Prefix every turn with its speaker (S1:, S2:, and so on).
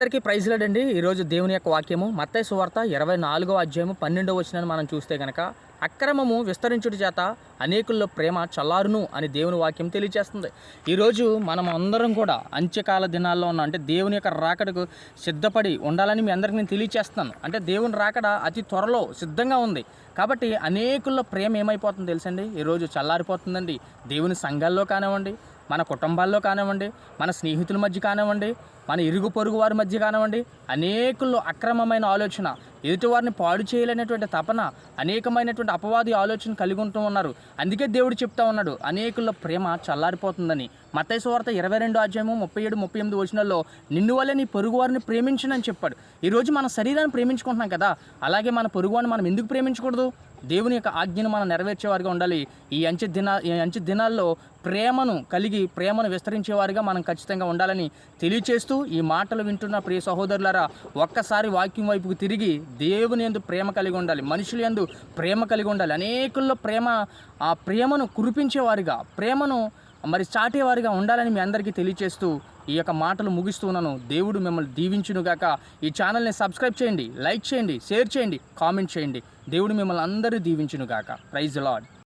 S1: అందరికీ ప్రైజ్ లేడండి. ఈరోజు దేవుని యొక్క వాక్యము మత్తయి సువార్త ఇరవై నాలుగో అధ్యాయము పన్నెండవ వచ్చిన మనం చూస్తే కనుక అక్రమము విస్తరించుట చేత అనేకుల్లో ప్రేమ చల్లారును అని దేవుని వాక్యం తెలియజేస్తుంది ఈరోజు మనం అందరం కూడా అంత్యకాల దినాల్లో ఉన్నాం. అంటే దేవుని యొక్క రాకడకు సిద్ధపడి ఉండాలని మీ అందరికీ నేను తెలియజేస్తున్నాను అంటే దేవుని రాకడ అతి త్వరలో సిద్ధంగా ఉంది. కాబట్టి అనేకుల్లో ప్రేమ ఏమైపోతుందో తెలుసండి? ఈరోజు చల్లారిపోతుందండి. దేవుని సంఘాల్లో కానివ్వండి మన కుటుంబాల్లో కానివ్వండి మన స్నేహితుల మధ్య కానివ్వండి మన ఇరుగు పొరుగు వారి మధ్య కానివ్వండి అనేకుల్లో అక్రమమైన ఆలోచన ఎదుటివారిని పాడు చేయలేనటువంటి తపన అనేకమైనటువంటి అపవాది ఆలోచన కలిగి ఉంటూ ఉన్నారు. అందుకే దేవుడు చెప్తా ఉన్నాడు అనేకుల్లో ప్రేమ చల్లారిపోతుందని. మత్తయి వార్త ఇరవై రెండు అధ్యాయము ముప్పై ఏడు ముప్పై ఎనిమిది వచనాల్లో నిన్ను వల్లే నీ పొరుగు వారిని ప్రేమించనని చెప్పాడు. ఈరోజు మన శరీరాన్ని ప్రేమించుకుంటున్నాం కదా అలాగే మన పొరుగువారిని మనం ఎందుకు ప్రేమించకూడదు? దేవుని యొక్క ఆజ్ఞను మనం నెరవేర్చేవారిగా ఉండాలి. ఈ అంచె దిన ఈ అంచె దినాల్లో ప్రేమను కలిగి ప్రేమను విస్తరించేవారిగా మనం ఖచ్చితంగా ఉండాలని తెలియచేస్తూ ఈ మాటలు వింటున్న ప్రియ సహోదరులారా ఒక్కసారి వాక్యం వైపుకు తిరిగి దేవుని ఎందు ప్రేమ కలిగి ఉండాలి మనుషులు ఎందు ప్రేమ కలిగి ఉండాలి. అనేకుల్లో ప్రేమ ఆ ప్రేమను కురిపించేవారిగా ప్రేమను మరి చాటేవారిగా ఉండాలని మీ అందరికీ తెలియచేస్తూ ఈ యొక్క మాటలు ముగిస్తున్నాను దేవుడు మిమ్మల్ని దీవించునుగాక ఈ ఛానల్ని సబ్స్క్రైబ్ చేయండి లైక్ చేయండి షేర్ చేయండి కామెంట్ చేయండి. దేవుడు మిమ్మల్ని అందరూ దీవించునుగాక ప్రైజ్ లాడ్